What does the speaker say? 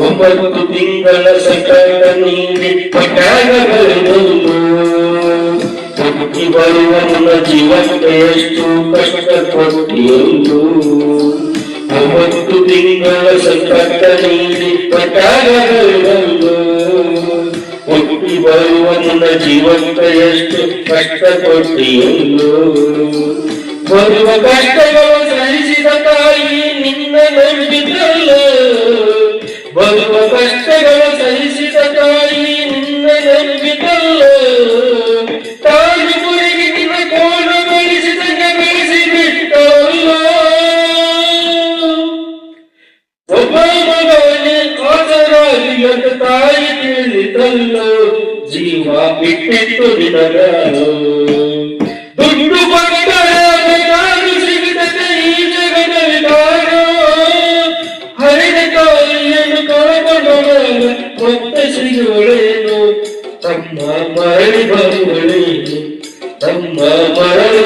ಒಂಬತ್ತು ತಿಂಗಳ ಸಕಲ ನೀಡಿ ಪಟ್ಟಾಗಗಳು ಹುಟ್ಟಿ ಬರುವ ಮುನ್ನ ಜೀವಕ್ಕೆ ಎಷ್ಟು ಕಷ್ಟ ಕೊಟ್ಟಿಯೆಂದು ಒಂಬತ್ತು ತಿಂಗಳ ಸಂಕಟ ನೀಡಿ ಪಟ್ಟಾಗಗಳು ಹುಟ್ಟಿ ಬರುವ ಮುನ್ನ ಜೀವಕ್ಕೆ ಎಷ್ಟು ಕಷ್ಟ ಕೊಟ್ಟಿಯೆಂದು ಬರುವ ಕಷ್ಟಗಳು ಸಹಿಸಿದ ತಾಯಿ ತಿಳಿತಲ್ಲ ಜೀವ ಬಿಟ್ಟಿತ್ತು ನಿನಗಾನು ದುಡ್ಡು ನಾನು ಸಿಗದೆ ಈ ಜಗದ ಹರಿದ ಕಾಯಿಯನ್ನು ಮತ್ತೆ ಸಿಗುವಳೇನು? ತಮ್ಮ ಮರಳಿ ಬರುವಳೇನು? ತಮ್ಮ ಮರಳಿ